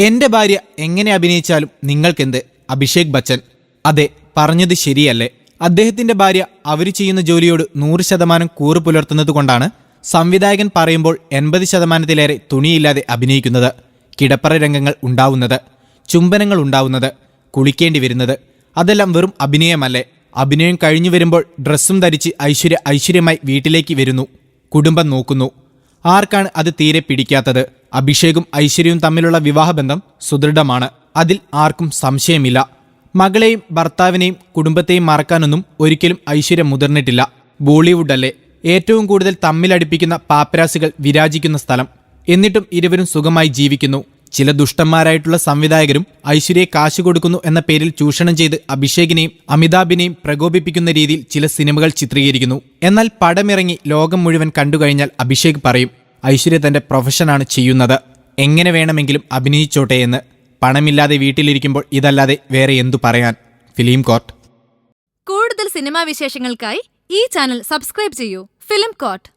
എന്റെ ഭാര്യ എങ്ങനെ അഭിനയിച്ചാലും നിങ്ങൾക്കെന്ത്? അഭിഷേക് ബച്ചൻ. അതെ പറഞ്ഞത് ശരിയല്ലേ. അദ്ദേഹത്തിന്റെ ഭാര്യ അവർ ചെയ്യുന്ന ജോലിയോട് നൂറ് ശതമാനം കൂറ് പുലർത്തുന്നത് കൊണ്ടാണ് സംവിധായകൻ പറയുമ്പോൾ എൺപത് ശതമാനത്തിലേറെ തുണിയില്ലാതെ അഭിനയിക്കുന്നത്. കിടപ്പറ രംഗങ്ങൾ ഉണ്ടാവുന്നത് ചുംബനങ്ങൾ ഉണ്ടാവുന്നത് കുളിക്കേണ്ടി വരുന്നത്. അതെല്ലാം വെറും അഭിനയമല്ലേ. അഭിനയം കഴിഞ്ഞു വരുമ്പോൾ ഡ്രസ്സും ധരിച്ച് ഐശ്വര്യ ഐശ്വര്യമായി വീട്ടിലേക്ക് വരുന്നു. കുടുംബം നോക്കുന്നു. ആർക്കാണ് അത് തീരെ പിടിക്കാത്തത്? അഭിഷേകും ഐശ്വര്യവും തമ്മിലുള്ള വിവാഹബന്ധം സുദൃഢമാണ്. അതിൽ ആർക്കും സംശയമില്ല. മകളെയും ഭർത്താവിനെയും കുടുംബത്തെയും മറക്കാനൊന്നും ഒരിക്കലും ഐശ്വര്യം മുതിർന്നിട്ടില്ല. ബോളിവുഡ് അല്ലേ ഏറ്റവും കൂടുതൽ തമ്മിലടിപ്പിക്കുന്ന പാപ്പരാസികൾ വിരാജിക്കുന്ന സ്ഥലം. എന്നിട്ടും ഇരുവരും സുഖമായി ജീവിക്കുന്നു. ചില ദുഷ്ടന്മാരായിട്ടുള്ള സംവിധായകരും ഐശ്വര്യയെ കാശ് കൊടുക്കുന്നു എന്ന പേരിൽ ചൂഷണം ചെയ്ത് അഭിഷേകിനെയും അമിതാഭിനെയും പ്രകോപിപ്പിക്കുന്ന രീതിയിൽ ചില സിനിമകൾ ചിത്രീകരിക്കുന്നു. എന്നാൽ പടമിറങ്ങി ലോകം മുഴുവൻ കണ്ടുകഴിഞ്ഞാൽ അഭിഷേക് പറയും ഐശ്വര്യ തന്റെ പ്രൊഫഷനാണ് ചെയ്യുന്നത്. എങ്ങനെ വേണമെങ്കിലും അഭിനയിച്ചോട്ടെ എന്ന്. പണമില്ലാതെ വീട്ടിലിരിക്കുമ്പോൾ ഇതല്ലാതെ വേറെ എന്തു പറയാൻ? Film court. കൂടുതൽ സിനിമാ വിശേഷങ്ങൾക്കായി ഈ ചാനൽ സബ്സ്ക്രൈബ് ചെയ്യൂ. Film coat